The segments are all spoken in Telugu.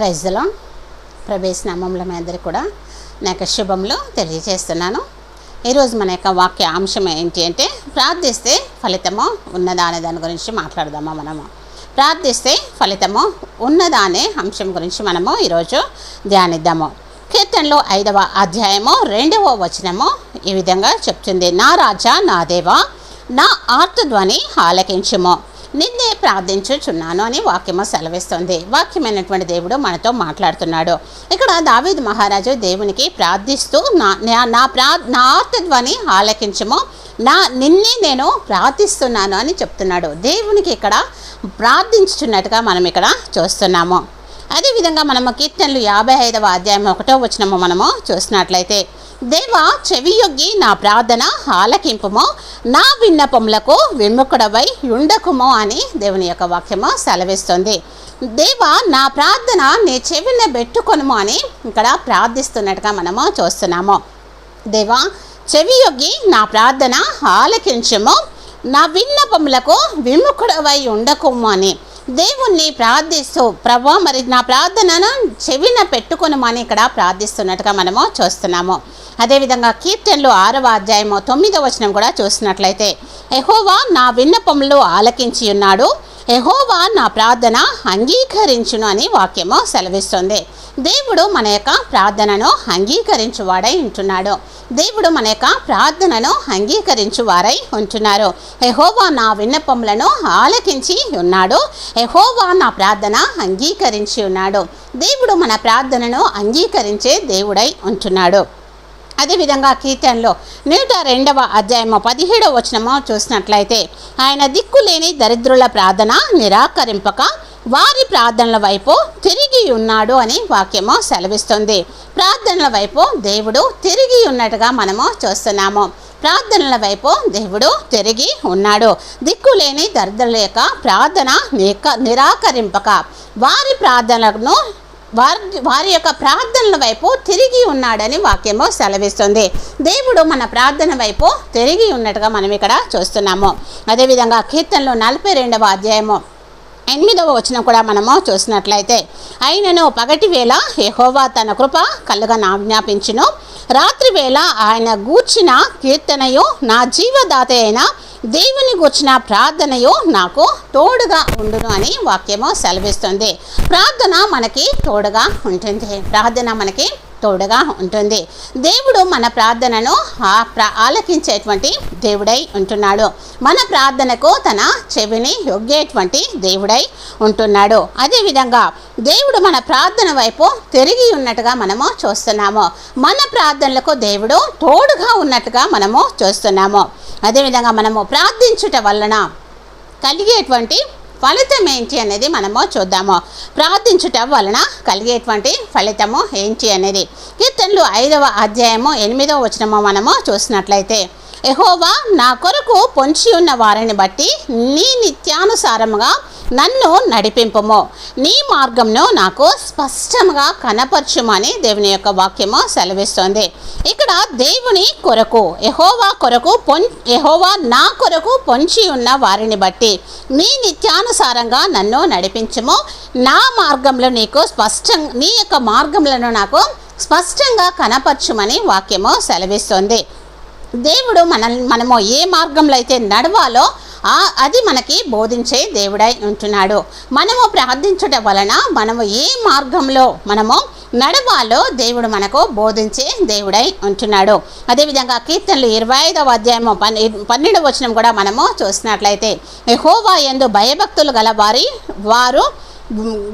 ప్రైజ్లో ప్రవేశ నామంలో మీ అందరికీ కూడా నా యొక్క శుభంలో తెలియజేస్తున్నాను. ఈరోజు మన యొక్క వాక్య అంశం ఏంటి అంటే ప్రార్థిస్తే ఫలితము ఉన్నదా అనే దాని గురించి మాట్లాడదామా మనము. ప్రార్థిస్తే ఫలితము ఉన్నదా అనే అంశం గురించి మనము ఈరోజు ధ్యానిద్దాము. కీర్తనలో ఐదవ అధ్యాయము రెండవ వచనము ఈ విధంగా చెప్తుంది. నా రాజా నా దేవ నా ఆర్తధ్వని ఆలకించుము. నిన్నే ప్రార్థించుచున్నాను అని వాక్యము సెలవిస్తుంది. వాక్యమైనటువంటి దేవుడు మనతో మాట్లాడుతున్నాడు. ఇక్కడ దావీద్ మహారాజు దేవునికి ప్రార్థిస్తూ నా నా- నా ప్రా నా ఆర్తధ్వని ఆలకించము. నా నిన్నే నేను ప్రార్థిస్తున్నాను అని చెప్తున్నాడు. దేవునికి ఇక్కడ ప్రార్థించుచున్నట్టుగా మనం ఇక్కడ చూస్తున్నాము. అదేవిధంగా మనము కీర్తనలు యాభై ఐదవ అధ్యాయం ఒకటో వచ్చినము మనము చూసినట్లయితే దేవా చెవియొగ్గి నా ప్రార్థన ఆలకింపుము నా విన్నపములకు విముఖుడవై ఉండకుమో అని దేవుని యొక్క వాక్యము సెలవిస్తుంది. దేవా నా ప్రార్థన నీ చెవిన పెట్టుకొనుము అని ఇక్కడ ప్రార్థిస్తున్నట్టుగా మనము చూస్తున్నాము. దేవా చెవియొగ్గి నా ప్రార్థన ఆలకించము నా విన్నపములకు విముఖుడవై ఉండకుము అని దేవుణ్ణి ప్రార్థిస్తూ ప్రభా మరి నా ప్రార్థనను చెవిన పెట్టుకునమని ఇక్కడ ప్రార్థిస్తున్నట్టుగా మనము చూస్తున్నాము. అదేవిధంగా కీర్తనలు ఆరవ అధ్యాయము తొమ్మిదవ వచనం కూడా చూసినట్లయితే ఎహోవా నా విన్నపములు ఆలకించి ఉన్నాడు. ఎహోవా నా ప్రార్థన అంగీకరించును అని వాక్యము సెలవిస్తుంది. దేవుడు మన యొక్క ప్రార్థనను అంగీకరించువాడై ఉంటున్నాడు. దేవుడు మన యొక్క ప్రార్థనను అంగీకరించు వారై ఉంటున్నారు. ఎహోవా నా విన్నపములను ఆలకించి ఉన్నాడు. ఎహోవా నా ప్రార్థన అంగీకరించి ఉన్నాడు. దేవుడు మన ప్రార్థనను అంగీకరించే దేవుడై ఉంటున్నాడు. అదేవిధంగా కీర్తనలో నూట రెండవ అధ్యాయము పదిహేడవ వచనము చూసినట్లయితే ఆయన దిక్కులేని దరిద్రుల ప్రార్థన నిరాకరింపక వారి ప్రార్థనల వైపు తిరిగి ఉన్నాడు అని వాక్యము సెలవిస్తుంది. ప్రార్థనల వైపు దేవుడు తిరిగి ఉన్నట్టుగా మనము చూస్తున్నాము. ప్రార్థనల వైపు దేవుడు తిరిగి ఉన్నాడు. దిక్కులేని దరిద్రుల యొక్క ప్రార్థన నిక నిరాకరింపక వారి ప్రార్థనలను వారి వారి యొక్క ప్రార్థనల వైపు తిరిగి ఉన్నాడని వాక్యము సెలవిస్తుంది. దేవుడు మన ప్రార్థన వైపు తిరిగి ఉన్నట్టుగా మనం ఇక్కడ చూస్తున్నాము. అదేవిధంగా కీర్తనలో నలభై రెండవ అధ్యాయము ఎనిమిదవ వచనం కూడా మనము చూసినట్లయితే ఆయనను పగటి వేళ యహోవా తన కృప కలుగా జ్ఞాపించును రాత్రి వేళ ఆయన గూర్చిన కీర్తనయు నా జీవదాత అయిన దేవుని గూర్చిన ప్రార్థనయు నాకు తోడుగా ఉండును అని వాక్యము సెలవిస్తుంది. ప్రార్థన మనకి తోడుగా ఉంటుంది. ప్రార్థన మనకి తోడుగా ఉంటుంది. దేవుడు మన ప్రార్థనను ఆ- ప్ర- ఆలకించేటువంటి దేవుడై ఉంటున్నాడు. మన ప్రార్థనకు తన చెవిని యొగ్గేటువంటి దేవుడై ఉంటున్నాడు. అదేవిధంగా దేవుడు మన ప్రార్థన వైపు తిరిగి ఉన్నట్టుగా మనము చూస్తున్నాము. మన ప్రార్థనలకు దేవుడు తోడుగా ఉన్నట్టుగా మనము చూస్తున్నాము. అదేవిధంగా మనము ప్రార్థించుట వలన కలిగేటువంటి ఫలితం ఏంటి అనేది మనము చూద్దాము. ప్రార్థించుట వలన కలిగేటువంటి ఫలితము ఏంటి అనేది. కీర్తనలు ఐదవ అధ్యాయము ఎనిమిదవ వచనము మనము చూసినట్లయితే ఎహోవా నా కొరకు పొంచి ఉన్న వారిని బట్టి నీ నిత్యానుసారముగా నన్ను నడిపింపము. నీ మార్గంను నాకు స్పష్టంగా కనపరచుమని దేవుని యొక్క వాక్యము సెలవిస్తుంది. ఇక్కడ దేవుని కొరకు ఎహోవా కొరకు పొం ఎహోవా నా కొరకు పొంచి ఉన్న వారిని బట్టి నీ నిత్యానుసారంగా నన్ను నడిపించము. నా మార్గంలో నీకు స్పష్టం నీ యొక్క మార్గంలో నాకు స్పష్టంగా కనపరచుమని వాక్యము సెలవిస్తుంది. దేవుడు మనల్ని మనము ఏ మార్గంలో అయితే నడవాలో అది మనకి బోధించే దేవుడై ఉంటున్నాడు. మనము ప్రార్థించుట వలన మనము ఏ మార్గంలో మనము నడవాలో దేవుడు మనకు బోధించే దేవుడై ఉంటున్నాడు. అదేవిధంగా కీర్తనలు ఇరవై ఐదవ అధ్యాయము పన్నె పన్నెండు వచనం కూడా మనము చూసినట్లయితే హోవా యందు భయభక్తులు గల వారి వారు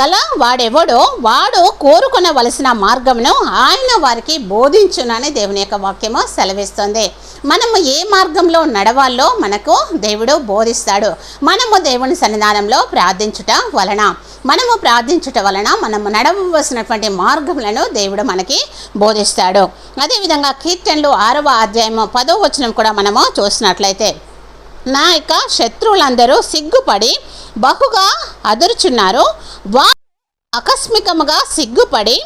గల వాడెవడో వాడు కోరుకొనవలసిన మార్గమును ఆయన వారికి బోధించునని దేవుని యొక్క వాక్యము సెలవిస్తుంది. మనము ఏ మార్గంలో నడవాలో మనకు దేవుడు బోధిస్తాడు. మనము దేవుని సన్నిధానంలో ప్రార్థించుట వలన మనము ప్రార్థించుట వలన మనము నడవలసినటువంటి మార్గములను దేవుడు మనకి బోధిస్తాడు. అదేవిధంగా కీర్తనలు ఆరవ అధ్యాయము పదో వచనం కూడా మనము చూసినట్లయితే నా యొక్క శత్రువులందరూ సిగ్గుపడి బహుగా అదురుచున్నారు. వా ఆకస్మికముగా సిగ్గుపడి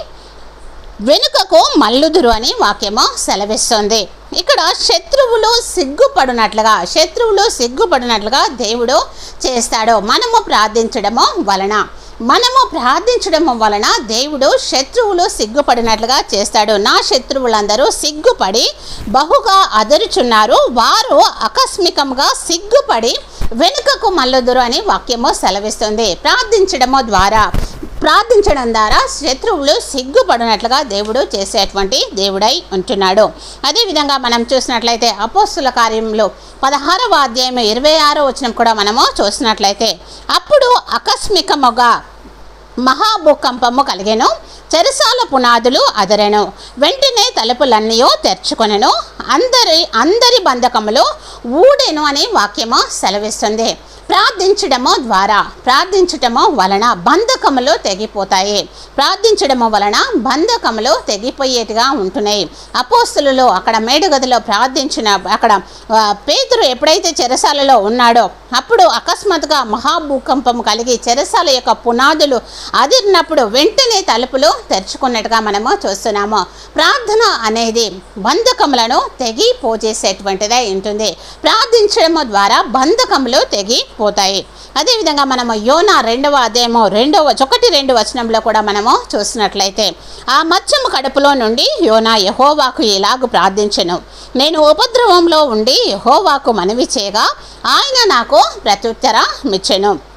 వెనుకకు మల్లుదురు అని వాక్యము సెలవిస్తుంది. ఇక్కడ శత్రువులు సిగ్గుపడినట్లుగా శత్రువులు సిగ్గుపడినట్లుగా దేవుడు చేస్తాడు. మనము ప్రార్థించడము వలన మనము ప్రార్థించడం వలన దేవుడు శత్రువులు సిగ్గుపడినట్లుగా చేస్తాడు. నా శత్రువులందరూ సిగ్గుపడి బహుగా అదరుచున్నారు. వారు ఆకస్మికంగా సిగ్గుపడి వెనుకకు మల్లదురు అని వాక్యము సెలవిస్తుంది. ప్రార్థించడము ద్వారా ప్రార్థించడం ద్వారా శత్రువులు సిగ్గుపడినట్లుగా దేవుడు చేసేటువంటి దేవుడై ఉంటున్నాడు. అదేవిధంగా మనం చూసినట్లయితే అపోస్తుల కార్యంలో పదహారవ అధ్యాయం ఇరవై ఆరో వచనం కూడా మనము చూసినట్లయితే అప్పుడు ఆకస్మికముగా మహాభూకంపము కలిగాను. చెరసాల పునాదులు అదరెను. వెంటనే తలుపులన్నయో తెరుచుకొనెను. అందరి అందరి బంధకములో ఊడెను అనే వాక్యము సెలవిస్తుంది. ప్రార్థించడము ద్వారా ప్రార్థించటము వలన బంధకములు తెగిపోతాయి. ప్రార్థించడము వలన బంధకములు తెగిపోయేట్టుగా ఉంటున్నాయి. అపోస్తులలో అక్కడ మేడుగదిలో ప్రార్థించిన అక్కడ పేతురు ఎప్పుడైతే చెరసాలలో ఉన్నాడో అప్పుడు అకస్మాత్తుగా మహాభూకంపం కలిగి చెరసాల యొక్క పునాదులు అదిరినప్పుడు వెంటనే తలుపులు తెరుచుకున్నట్టుగా మనము చూస్తున్నాము. ప్రార్థన అనేది బంధకములను తెగి పోజేసేటువంటిదై ఉంటుంది. ప్రార్థించడము ద్వారా బంధకములు తెగి పోతాయి. అదేవిధంగా మనము యోనా రెండవ అధ్యాయము రెండవ ఒకటి రెండు వచనంలో కూడా మనము చూసినట్లయితే ఆ మత్స్యము కడుపులో నుండి యోనా యహోవాకు ఇలాగు ప్రార్థించను. నేను ఉపద్రవంలో ఉండి యహోవాకు మనవి చేయగా ఆయన నాకు ప్రత్యుత్తరమిచ్చెను.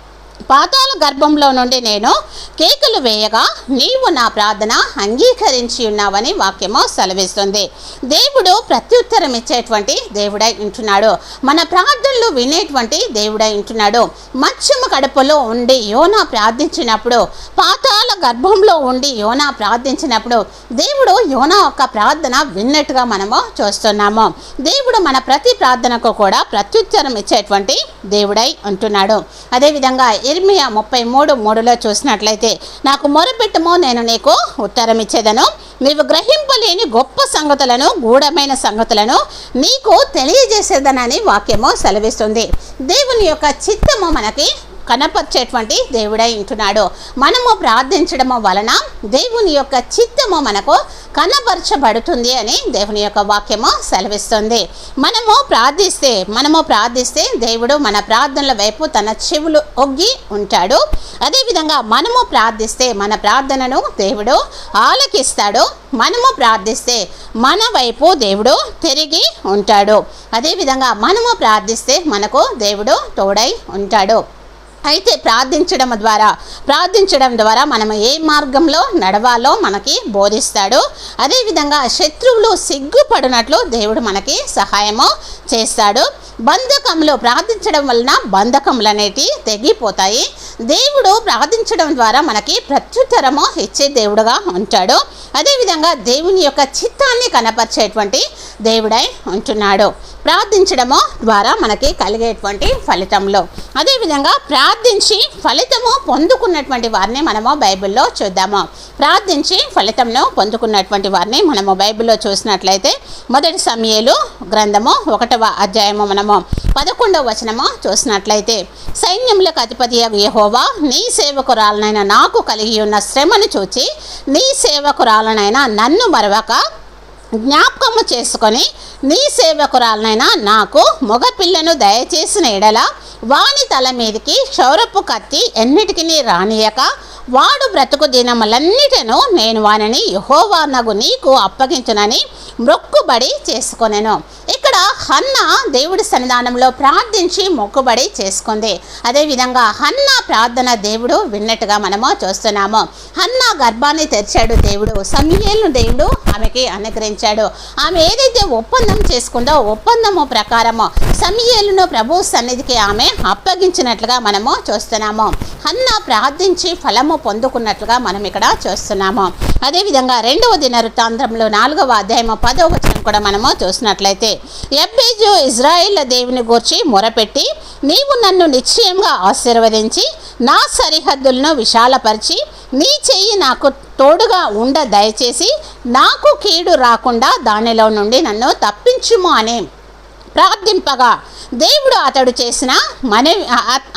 పాదాల గర్భంలో నుండి నేను కేకలు వేయగా నీవు నా ప్రార్థన అంగీకరించి ఉన్నావని వాక్యము సెలవిస్తుంది. దేవుడు ప్రత్యుత్తరం ఇచ్చేటువంటి దేవుడై ఉంటున్నాడు. మన ప్రార్థనలు వినేటువంటి దేవుడై ఉంటున్నాడు. మత్స్యము కడుపులో ఉండి యోనా ప్రార్థించినప్పుడు పాతాల గర్భంలో ఉండి యోనా ప్రార్థించినప్పుడు దేవుడు యోనా యొక్క ప్రార్థన విన్నట్టుగా మనము చూస్తున్నాము. దేవుడు మన ప్రతి ప్రార్థనకు కూడా ప్రత్యుత్తరం ఇచ్చేటువంటి దేవుడై ఉంటున్నాడు. అదేవిధంగా ఇర్మియా ముప్పై మూడు మూడులో చూసినట్లయితే నాకు మొరపెట్టుమో నేను నీకు ఉత్తరం ఇచ్చేదను నీవు గ్రహింపలేని గొప్ప సంగతులను గూఢమైన సంగతులను నీకు తెలియజేసేదనని వాక్యము సెలవిస్తుంది. దేవుని యొక్క చిత్తము మనకి కనపరిచేటువంటి దేవుడై ఉంటున్నాడు. మనము ప్రార్థించడము వలన దేవుని యొక్క చిత్తము మనకు కనపరచబడుతుంది అని దేవుని యొక్క వాక్యము సెలవిస్తుంది. మనము ప్రార్థిస్తే మనము ప్రార్థిస్తే దేవుడు మన ప్రార్థనల వైపు తన చెవులు ఒగ్గి ఉంటాడు. అదేవిధంగా మనము ప్రార్థిస్తే మన ప్రార్థనను దేవుడు ఆలకిస్తాడు. మనము ప్రార్థిస్తే మన వైపు దేవుడు తిరిగి ఉంటాడు. అదేవిధంగా మనము ప్రార్థిస్తే మనకు దేవుడు తోడై ఉంటాడు. అయితే ప్రార్థించడం ద్వారా ప్రార్థించడం ద్వారా మనం ఏ మార్గంలో నడవాలో మనకి బోధిస్తాడు. అదేవిధంగా శత్రువులు సిగ్గుపడినట్లు దేవుడు మనకి సహాయము చేస్తాడు. బంధకంలో ప్రార్థించడం వలన బంధకములు అనేటివి తెగిపోతాయి. దేవుడు ప్రార్థించడం ద్వారా మనకి ప్రత్యుత్తరము ఇచ్చే దేవుడుగా ఉంటాడు. అదేవిధంగా దేవుని యొక్క చిత్తాన్ని కనపరిచేటువంటి దేవుడై ఉంటున్నాడు. ప్రార్థించడము ద్వారా మనకి కలిగేటువంటి ఫలితంలో అదేవిధంగా ప్రార్థించి ఫలితము పొందుకున్నటువంటి వారిని మనము బైబిల్లో చూద్దాము. ప్రార్థించి ఫలితంను పొందుకున్నటువంటి వారిని మనము బైబిల్లో చూసినట్లయితే మొదటి సమయలు గ్రంథము ఒకటవ అధ్యాయము మనము పదకొండవ వచనము చూసినట్లయితే సైన్యములకు అధిపతి యహోవా నీ సేవకురాలనైన నాకు కలిగి ఉన్న శ్రమను చూచి నీ సేవకురాలనైనా నన్ను మరవక జ్ఞాపకము చేసుకొని నీ సేవకురాలనైనా నాకు మగపిల్లను దయచేసిన ఎడల వాని తల మీదకి క్షౌరపు కత్తి ఎన్నిటికి రానియక వాడు బ్రతుకు దినములన్నిటను నేను వానిని యహోవానగు నీకు అప్పగించునని మొక్కుబడి చేసుకొనెను. ఇక్కడ హన్న దేవుడి సన్నిధానంలో ప్రార్థించి మొక్కుబడి చేసుకుంది. అదేవిధంగా హన్న ప్రార్థన దేవుడు విన్నట్టుగా మనము చూస్తున్నాము. హన్న గర్భాన్ని తెరిచాడు దేవుడు. సమీయలను దేవుడు ఆమెకి అనుగ్రహించాడు. ఆమె ఏదైతే ఒప్పందం చేసుకుందో ఒప్పందము ప్రకారము సమీయేలును ప్రభు సన్నిధికి ఆమె అప్పగించినట్లుగా మనము చూస్తున్నాము. హన్న ప్రార్థించి ఫలము పొందుకున్నట్లుగా మనం ఇక్కడ చూస్తున్నాము. అదేవిధంగా రెండవ దిన వృత్తాంతంలో నాలుగవ అధ్యాయము పదవ వచనం కూడా మనము చూసినట్లయితే ఎబ్బేజు ఇజ్రాయిల్ దేవుని గూర్చి మొరపెట్టి నీవు నన్ను నిశ్చయంగా ఆశీర్వదించి నా సరిహద్దులను విశాలపరిచి నీ చెయ్యి నాకు తోడుగా ఉండ దయచేసి నాకు కీడు రాకుండా దానిలో నుండి నన్ను తప్పించుము అనే ప్రార్థింపగా దేవుడు అతడు చేసిన మనవి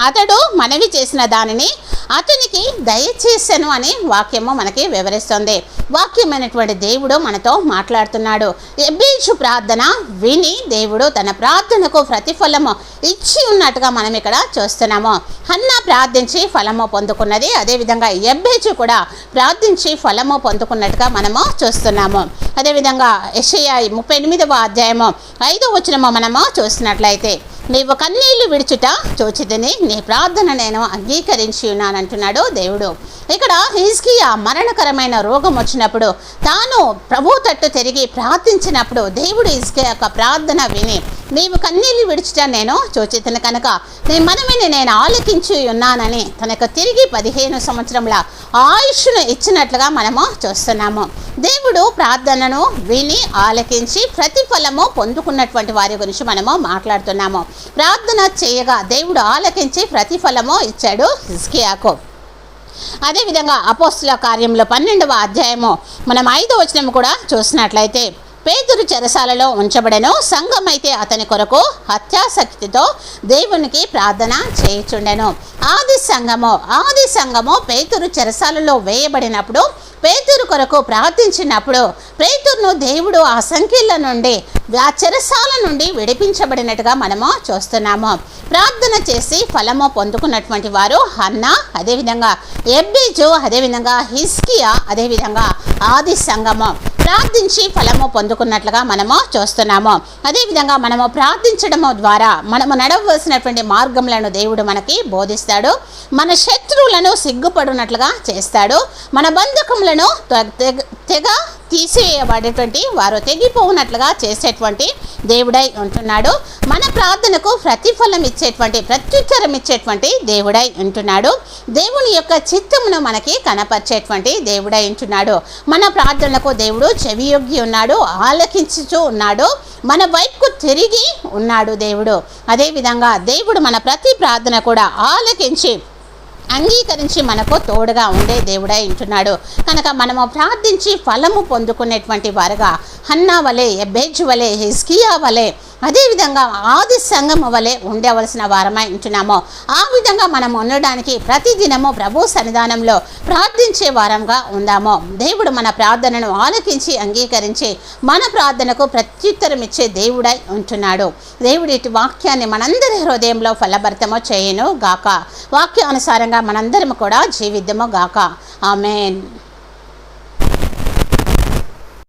అతడు మనవి చేసిన దానిని అతనికి దయచేసెను అని వాక్యము మనకి వివరిస్తుంది. వాక్యమైనటువంటి దేవుడు మనతో మాట్లాడుతున్నాడు. ఎబ్బేజు ప్రార్థన విని దేవుడు తన ప్రార్థనకు ప్రతిఫలము ఇచ్చి ఉన్నట్టుగా మనం ఇక్కడ చూస్తున్నాము. హన్న ప్రార్థించి ఫలము పొందుకున్నది. అదేవిధంగా ఎబ్బేజు కూడా ప్రార్థించి ఫలము పొందుకున్నట్టుగా మనము చూస్తున్నాము. అదేవిధంగా యెషయా ముప్పై ఎనిమిదవ అధ్యాయము ఐదో వచనము మనము చూసినట్లయితే నీవు కన్నీళ్ళు విడుచుట చూచితిని నీ ప్రార్థన నేను అంగీకరించి ఉన్నానంటున్నాడు దేవుడు. ఇక్కడ హిజ్కియా మరణకరమైన రోగం వచ్చినప్పుడు తాను ప్రభు తట్టు తిరిగి ప్రార్థించినప్పుడు దేవుడు హిజ్కియా యొక్క ప్రార్థన విని నీవు కన్నీళ్ళు విడుచుట నేను చూచితిని కనుక నీ మనవిని నేను ఆలకించి ఉన్నానని తనకు తిరిగి పదిహేను సంవత్సరముల ఆయుష్ను ఇచ్చినట్లుగా మనము చూస్తున్నాము. దేవుడు ప్రార్థనను విని ఆలకించి ప్రతిఫలము పొందుకున్నటువంటి వారి గురించి మనము మాట్లాడుతున్నాము. ప్రార్థన చేయగా దేవుడు ఆలకించి ప్రతిఫలము ఇచ్చాడు హిజ్కియాకు. అదేవిధంగా అపోస్తుల కార్యంలో పన్నెండవ అధ్యాయము మనం ఐదో వచనం కూడా చూసినట్లయితే పేతురు చెరసాలలో ఉంచబడను. సంఘం అయితే అతని కొరకు హత్యాసక్తితో దేవునికి ప్రార్థన చేయుచుండెను. ఆది సంఘము ఆది సంఘము పేతురు చెరసాలలో వేయబడినప్పుడు పేతురు కొరకు ప్రార్థించినప్పుడు పేతురును దేవుడు ఆ సంఖ్యల నుండి ఆ చెరసాల నుండి విడిపించబడినట్టుగా మనము చూస్తున్నాము. ప్రార్థన చేసి ఫలము పొందుకున్నటువంటి వారు అన్న అదేవిధంగా ఎబ్బేజు అదేవిధంగా హిస్కియా అదేవిధంగా ఆది సంఘము. ప్రార్థించి ఫలము పొందుకున్నట్లుగా మనము చూస్తున్నాము. అదేవిధంగా మనము ప్రార్థించడము ద్వారా మనము నడవలసినటువంటి మార్గములను దేవుడు మనకి బోధిస్తాడు. మన శత్రువులను సిగ్గుపడినట్లుగా చేస్తాడు. మన బంధకములను తెగ- తెగ తీసివేయబడేటువంటి వారు తెగిపోనట్లుగా చేసేటువంటి దేవుడై ఉంటున్నాడు. మన ప్రార్థనకు ప్రతిఫలం ఇచ్చేటువంటి ప్రత్యుత్తరం ఇచ్చేటువంటి దేవుడై ఉంటున్నాడు. దేవుని యొక్క చిత్తమును మనకి కనపరిచేటువంటి దేవుడై ఉంటున్నాడు. మన ప్రార్థనలకు దేవుడు చెవియొగ్గి ఉన్నాడు ఆలకించుచూ ఉన్నాడు. మన వైపుకు తిరిగి ఉన్నాడు దేవుడు. అదేవిధంగా దేవుడు మన ప్రతి ప్రార్థన కూడా ఆలకించి అంగీకరించి మనకు తోడుగా ఉండే దేవుడై ఉంటున్నాడు. కనుక మనము ప్రార్థించి ఫలము పొందుకునేటువంటి వారుగా హన్నా వలె ఎబ్బేజ్ వలె హిస్కియా వలె అదేవిధంగా ఆది సంఘం వలె ఉండవలసిన వారమై ఉంటున్నాము. ఆ విధంగా మనం ఉండడానికి ప్రతిదినము ప్రభు సన్నిధానంలో ప్రార్థించే వారంగా ఉందాము. దేవుడు మన ప్రార్థనను ఆలకించి అంగీకరించి మన ప్రార్థనకు ప్రత్యుత్తరం ఇచ్చే దేవుడై ఉంటున్నాడు. దేవుడి ఇటు వాక్యాన్ని మనందరి హృదయంలో ఫలభరితమో చేయను గాక వాక్యానుసారంగా మనందరం కూడా జీవిద్దాము గాక. ఆమెన్.